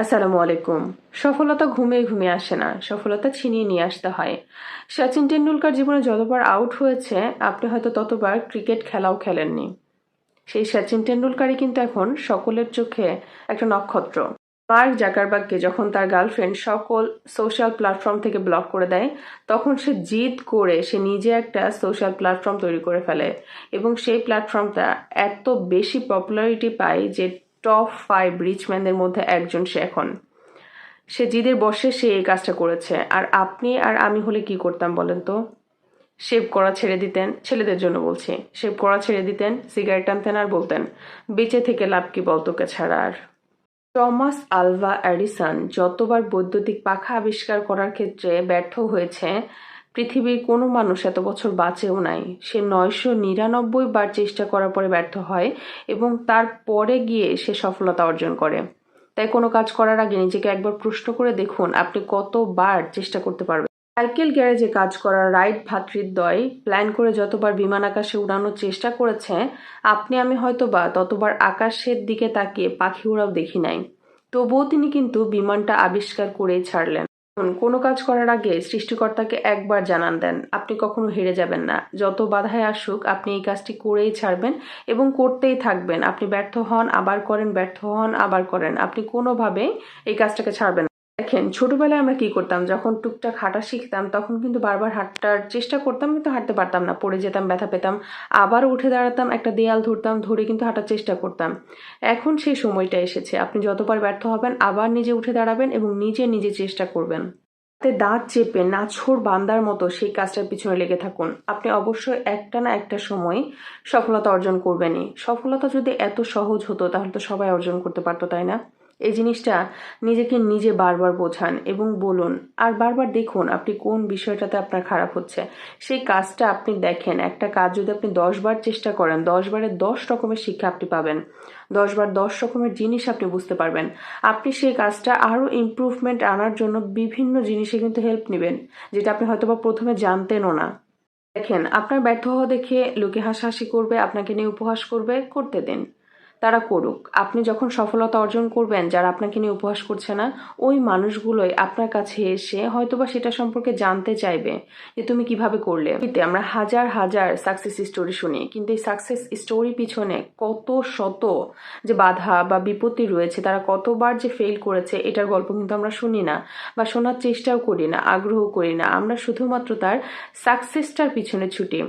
আসসালামু আলাইকুম। সফলতা ঘুমিয়ে ঘুমিয়ে আসে না, সফলতা ছিনিয়ে নিয়ে আসতে হয়। সচিন টেন্ডুলকার জীবনে যতবার আউট হয়েছে, আপনি হয়তো ততবার ক্রিকেট খেলাও খেলেননি। সেই সচিন টেন্ডুলকারই কিন্তু এখন সকলের চোখে একটা নক্ষত্র। মার্ক জাকারবাগকে যখন তার গার্লফ্রেন্ড সকল সোশ্যাল প্ল্যাটফর্ম থেকে ব্লক করে দেয়, তখন সে জিদ করে সে নিজে একটা সোশ্যাল প্ল্যাটফর্ম তৈরি করে ফেলে। এবং সেই প্ল্যাটফর্মটা এত বেশি পপুলারিটি পায় যে টপ ফাইভ রিচম্যানদের মধ্যে একজন সে এখন। সে জিদের বসে সে এই কাজটা করেছে। আর আপনি আর আমি হলে কি করতাম বলেন তো? শেভ করা ছেড়ে দিতেন, ছেলেদের জন্য বলছি। শেভ করা ছেড়ে দিতেন, সিগারেট টানতেন আর বলতেন, বেঁচে থেকে লাভ কি বলতোকে ছাড়া আর? টমাস আলভা অ্যাডিসন যতবার বৈদ্যুতিক পাখা আবিষ্কার করার ক্ষেত্রে ব্যর্থ হয়েছে পৃথিবীর কোনো মানুষ এত বছর বাঁচেও নাই। সে নয়শো নিরানব্বই বার চেষ্টা করার পরে ব্যর্থ হয় এবং তারপরে গিয়ে সে সফলতা অর্জন করে। তাই কোনো কাজ করার আগে নিজেকে একবার প্রশ্ন করে দেখুন, আপনি কতবার চেষ্টা করতে পারবেন? সাইকেল গ্যারেজে কাজ করা রাইট ভাতৃদ্বয় প্ল্যান করে যতবার বিমান আকাশে উড়ানোর চেষ্টা করেছে, আপনি আমি হয়তোবা ততবার আকাশের দিকে তাকিয়ে পাখি উড়াও দেখি নাই। তবুও তিনি কিন্তু বিমানটা আবিষ্কার করেই ছাড়লেন। কোনো কাজ করার আগে সৃষ্টিকর্তাকে একবার জানান দেন। আপনি কখনো হেরে যাবেন না। যত বাধায় আসুক, আপনি এই কাজটি করেই ছাড়বেন এবং করতেই থাকবেন। আপনি ব্যর্থ হন, আবার করেন, ব্যর্থ হন, আবার করেন। আপনি কোনোভাবেই এই কাজটাকে ছাড়বেন দেখেন, ছোটবেলায় আমরা কি করতাম? যখন টুকটাক হাঁটা শিখতাম, তখন কিন্তু বারবার হাঁটার চেষ্টা করতাম, কিন্তু হাঁটতে পারতাম না। পড়ে যেতাম, ব্যথা পেতাম। আবার উঠে দাঁড়াতাম, একটা দেয়াল ধরতাম, ধরে কিন্তু হাঁটার চেষ্টা করতাম। এখন সেই সময়টা এসেছে। আপনি যতবার ব্যর্থ হবেন, আবার নিজে উঠে দাঁড়াবেন এবং নিজে নিজে চেষ্টা করবেন। হাতে দাঁত চেপে নাছোড় বান্দার মতো সেই কাজটার পিছনে লেগে থাকুন। আপনি অবশ্যই একটা না একটা সময় সফলতা অর্জন করবেনই। সফলতা যদি এত সহজ হতো, তাহলে তো সবাই অর্জন করতে পারতো, তাই না? এই জিনিসটা নিজেকে নিজে বারবার বোঝান এবং বলুন, আর বারবার দেখুন আপনি কোন বিষয়টাতে আপনার খারাপ হচ্ছে। সেই কাজটা আপনি দেখেন। একটা কাজ যদি আপনি দশ বার চেষ্টা করেন, দশ বারে দশ রকমের শিক্ষা আপনি পাবেন। দশ বার দশ রকমের জিনিস আপনি বুঝতে পারবেন। আপনি সেই কাজটা আরও ইম্প্রুভমেন্ট আনার জন্য বিভিন্ন জিনিসে কিন্তু হেল্প নেবেন, যেটা আপনি হয়তোবা প্রথমে জানতেনও না। দেখেন, আপনার ব্যর্থ হওয়া দেখে লোকে হাসাহাসি করবে, আপনাকে নিয়ে উপহাস করবে, করতে দিন। তারা করুক। আপনি যখন সফলতা অর্জন করবেন, যারা আপনাকে নিয়ে উপহাস করছে না, ওই মানুষগুলোই আপনার কাছে এসে হয়তোবা সেটা সম্পর্কে জানতে চাইবে যে তুমি কীভাবে করলে। আমরা হাজার হাজার সাকসেস স্টোরি শুনি, কিন্তু এই সাকসেস স্টোরি পিছনে কত শত যে বাধা বা বিপত্তি রয়েছে, তারা কতবার যে ফেল করেছে, এটার গল্প কিন্তু আমরা শুনি না বা শোনার চেষ্টাও করি না আগ্রহ করি না। আমরা শুধুমাত্র তার সাকসেসটার পিছনে ছুটি।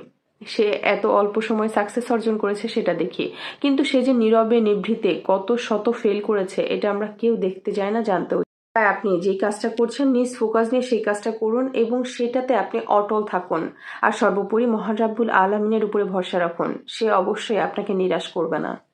সে এত অল্প সময় সাকসেস অর্জন করেছে সেটা দেখি। কিন্তু সে যে নীরবে, নিভৃতে কত শত ফেল করেছে, এটা আমরা কেউ দেখতে যাই না, জানতেও তাই আপনি যে কাজটা করছেন, নিজ ফোকাস নিয়ে সেই কাজটা করুন এবং সেটাতে আপনি অটল থাকুন। আর সর্বোপরি মহারাব্বুল আলমিনের উপরে ভরসা রাখুন। সে অবশ্যই আপনাকে নিরাশ করবে না।